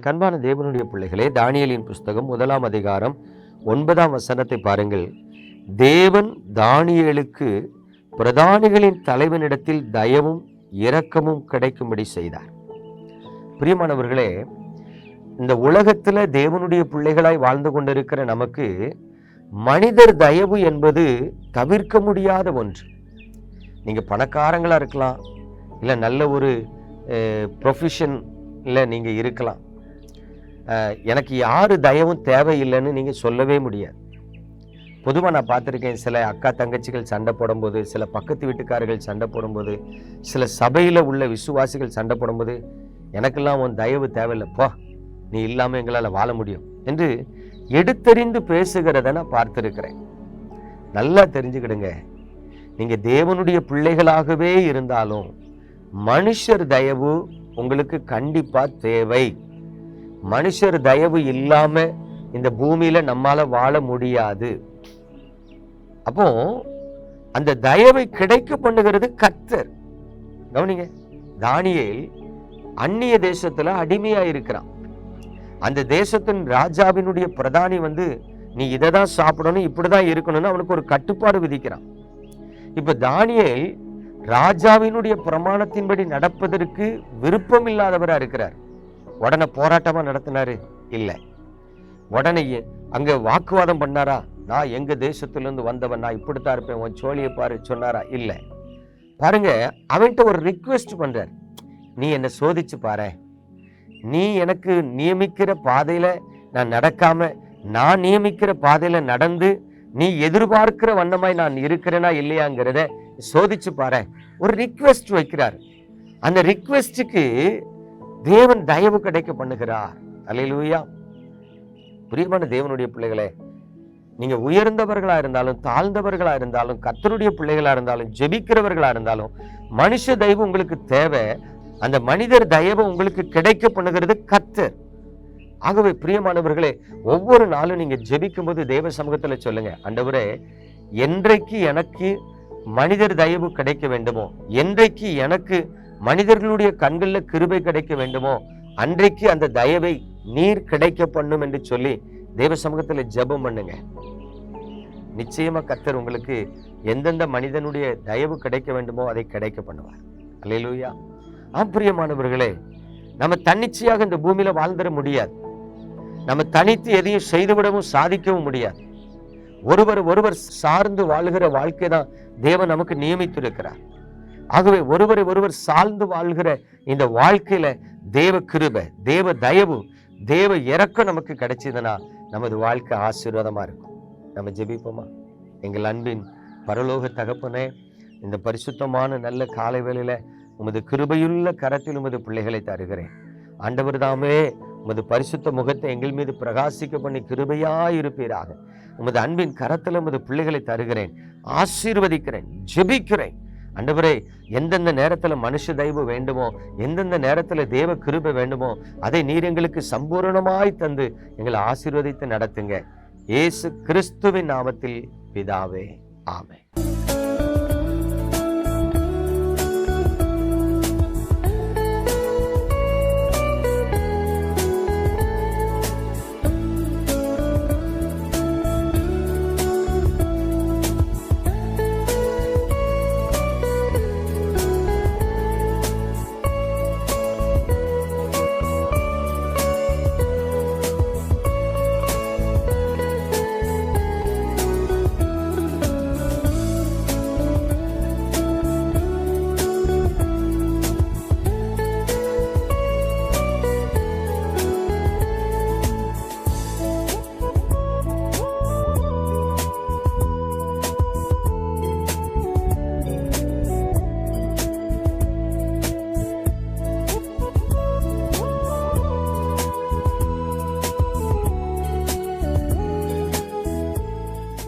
எனக்கு அன்பான தேவனுடைய பிள்ளைகளே தானியலின் புஸ்தகம் முதலாம் அதிகாரம் ஒன்பதாம் வசனத்தை பாருங்கள். தேவன் தானியலுக்கு பிரதானிகளின் தலைவனிடத்தில் தயவும் இரக்கமும் கிடைக்கும்படி செய்தார். பிரியமானவர்களே இந்த உலகத்தில் தேவனுடைய பிள்ளைகளாய் வாழ்ந்து கொண்டிருக்கிற நமக்கு மனிதர் தயவு என்பது தவிர்க்க முடியாத ஒன்று. நீங்கள் பணக்காரங்களாக இருக்கலாம் இல்லை நல்ல ஒரு ப்ரொஃபஷனில் நீங்கள் இருக்கலாம். எனக்கு யார் தயவும் தேவையில்லைன்னு நீங்கள் சொல்லவே முடியாது. பொதுவாக நான் பார்த்துருக்கேன் சில அக்கா தங்கச்சிகள் சண்டை போடும்போது சில பக்கத்து வீட்டுக்காரர்கள் சண்டை போடும்போது சில சபையில் உள்ள விசுவாசிகள் சண்டை போடும்போது எனக்கெல்லாம் உன் தயவு தேவையில்லை. போ நீ இல்லாமல் எங்களால் வாழ முடியும் என்று எடுத்தறிந்து பேசுகிறத நான் பார்த்துருக்கிறேன். நல்லா தெரிஞ்சுக்கிடுங்க. நீங்கள் தேவனுடைய பிள்ளைகளாகவே இருந்தாலும் மனுஷர் தயவு உங்களுக்கு கண்டிப்பாக தேவை. மனுஷர் தயவு இல்லாம இந்த பூமியில நம்மால வாழ முடியாது. அப்போ அந்த தயவை கிடைக்க பண்ணுகிறது கர்த்தர். கவனிங்க தானியேல் அந்நிய தேசத்துல அடிமையா இருக்கிறான். அந்த தேசத்தின் ராஜாவினுடைய பிரதானி வந்து நீ இதை தான் சாப்பிடணும் இப்படிதான் இருக்கணும்னு அவனுக்கு ஒரு கட்டுப்பாடு விதிக்கிறான். இப்ப தானியேல் ராஜாவினுடைய பிரமாணத்தின்படி நடப்பதற்கு விருப்பம் இல்லாதவரா இருக்கிறார். உடனே போராட்டமா நடத்தினாரு? இல்லை. உடனே அங்கே அங்க வாக்குவாதம் பண்ணாரா? நான் எங்க தேசத்துலேருந்து வந்தவன் நான் இப்படித்தான் இருப்பேன் உன் சோழியை பாரு சொன்னாரா? இல்லை. பாருங்க அவன்கிட்ட ஒரு ரிக்வெஸ்ட் பண்ணுறார் நீ என்னை சோதிச்சு பாரு. நீ எனக்கு நியமிக்கிற பாதையில நான் நடக்காம நான் நியமிக்கிற பாதையில நடந்து நீ எதிர்பார்க்கிற வண்ணமாய் நான் இருக்கிறேனா இல்லையாங்கிறத சோதிச்சு பாரு. ஒரு ரிக்வெஸ்ட் வைக்கிறார். அந்த ரிக்வெஸ்டுக்கு தேவன் தயவு கிடைக்க பண்ணுகிறார். அலையிலூயா பிரியமான தேவனுடைய பிள்ளைகளே நீங்க உயர்ந்தவர்களா இருந்தாலும் தாழ்ந்தவர்களா இருந்தாலும் கத்தருடைய பிள்ளைகளா இருந்தாலும் ஜெபிக்கிறவர்களா இருந்தாலும் மனுஷ தயவு உங்களுக்கு தேவை. அந்த மனிதர் தயவு உங்களுக்கு கிடைக்க பண்ணுகிறது கத்தர் ஆகவே பிரியமானவர்களே ஒவ்வொரு நாளும் நீங்க ஜெபிக்கும் போது தேவ சமூகத்துல சொல்லுங்க அண்டவரே என்றைக்கு எனக்கு மனிதர் தயவு கிடைக்க வேண்டுமோ என்றைக்கு எனக்கு மனிதர்களுடைய கண்களில் கிருபை கிடைக்க வேண்டுமோ? அன்றைக்கு அந்த தயவை நீர் கிடைக்க பண்ணும் என்று சொல்லி தேவ சமூகத்துல ஜெபம் பண்ணுங்க. நிச்சயமா கத்தர் உங்களுக்கு எந்தெந்த மனிதனுடைய தயவு கிடைக்க வேண்டுமோ அதை கிடைக்க பண்ணுவார். அல்லையிலூயா ஆப்பிரியமானவர்களே நம்ம தன்னிச்சையாக இந்த பூமியில வாழ்ந்துட முடியாது. நம்ம தனித்து எதையும் செய்துவிடவும் சாதிக்கவும் முடியாது. ஒருவர் ஒருவர் சார்ந்து வாழ்கிற வாழ்க்கை தான் தேவன் நமக்கு நியமித்திருக்கிறார். ஆகவே ஒருவரை ஒருவர் சார்ந்து வாழ்கிற இந்த வாழ்க்கையில தேவ கிருப தேவ தயவு தேவ இறக்கம் நமக்கு கிடைச்சதுன்னா நமது வாழ்க்கை ஆசீர்வாதமா இருக்கும். நம்ம ஜெபிப்போமா? எங்கள் அன்பின் பரலோக தகப்பனே இந்த பரிசுத்தமான நல்ல காலை வேளையில உமது கிருபையுள்ள கரத்தில் உமது பிள்ளைகளை தருகிறேன். ஆண்டவர் தாமே உமது பரிசுத்த முகத்தை எங்கள் மீது பிரகாசிக்க பண்ணி கிருபையாய் இருப்பீராக. உமது அன்பின் கரத்தில் உமது பிள்ளைகளை தருகிறேன். ஆசீர்வதிக்கிறேன் ஜெபிக்கிறேன். அண்டவரே எந்தெந்த நேரத்துல மனுஷ தெய்வம் வேண்டுமோ எந்தெந்த நேரத்துல தேவ கிருபை வேண்டுமோ அதை நீர் எங்களுக்கு சம்பூரணமாய் தந்து எங்களை ஆசீர்வதித்து நடத்துங்க. இயேசு கிறிஸ்துவின் நாமத்தில் பிதாவே. ஆமே